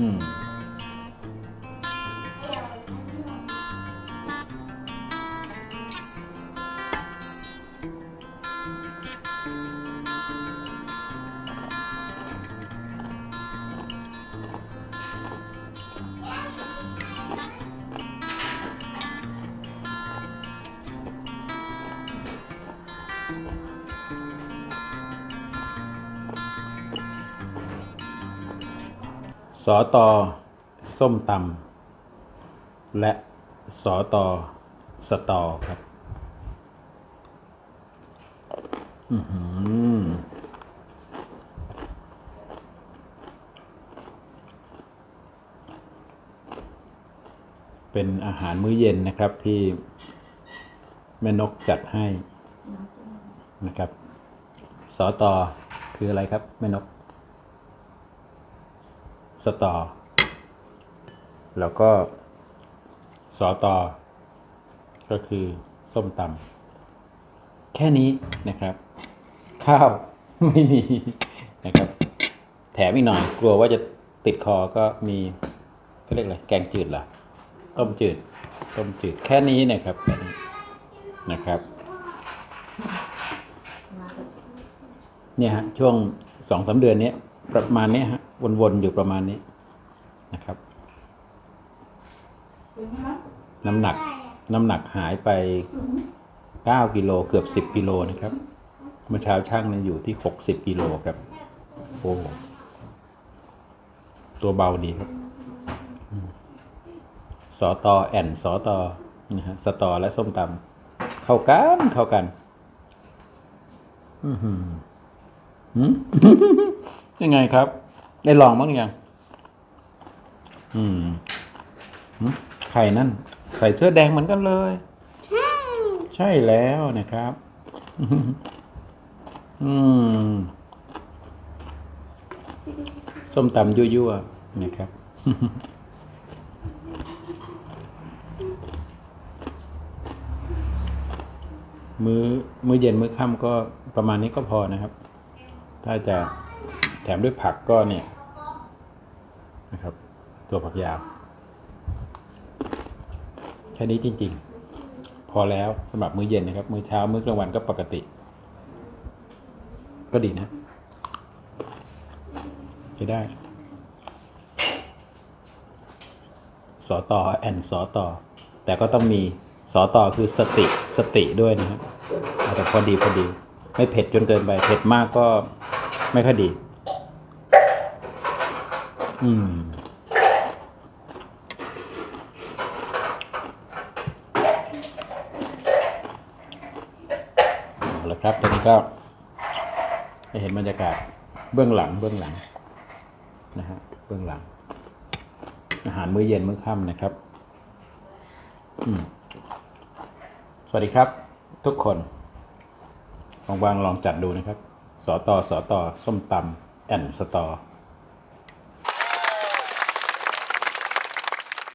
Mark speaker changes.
Speaker 1: อื สอตอส้มตำและสอตอสตอครับอือเป็นอาหารมื้อเย็นนะครับที่แม่นกจัดให้นะครับ สอตอคืออะไรครับ แม่นก สตอ แล้วก็สอตอ ก็คือส้มตำแค่นี้นะครับ ข้าวไม่มีนะครับ แถมอีกหน่อยกลัวว่าจะติดคอก็มีก็เรียกอะไรแกงจืดเหรอต้มจืด ต้มจืดแค่นี้นะครับแค่นี้นะครับเนี่ยฮะช่วงสองสาเดือนนี้ประมาณนี้ฮะ วนๆอยู่ประมาณนี้นะครับ น้ำหนักน้ำหนักหายไป 9 กิโลเกือบ 10 กิโลนะครับ เมื่อเช้าช่างเนี่ยอยู่ที่ 60 กิโลครับ โอ้ตัวเบาดีครับสอตอแอนสอตอนะฮะสตอและส้มตำเข้ากันเข้ากันอืมยังไงครับ ได้ลองบ้างยัง อืมหืมใครนั่น ใส่เสื้อแดงเหมือนกันเลย ใช่แล้วนะครับ อืม ส้มตำยั่วๆนะครับ มื้อมื้อเย็นมื้อค่ำก็ประมาณนี้ก็พอนะครับ ถ้าจะแถมด้วยผักก็เนี่ย นะครับ ตัวผักยาว แค่นี้จริง ๆ พอแล้วสำหรับมื้อเย็นนะครับ มื้อเช้ามื้อกลางวันก็ปกติ ก็ดีนะใช้ได้สอต่อแอนสอต่อ แต่ก็ต้องมีสอต่อคือสติสติด้วยนะครับแต่พอดีพอดี ไม่เผ็ดจนเกินไป เผ็ดมากก็ไม่ค่อยดี อืมเอาละครับตอนนี้ก็จะเห็นบรรยากาศเบื้องหลังเบื้องหลังนะฮะเบื้องหลัง อาหารมื้อเย็นมื้อค่ำนะครับสวัสดีครับ ทุกคนวางๆลองจัดดูนะครับ สอตอสอตอส้มตำแอนสตอ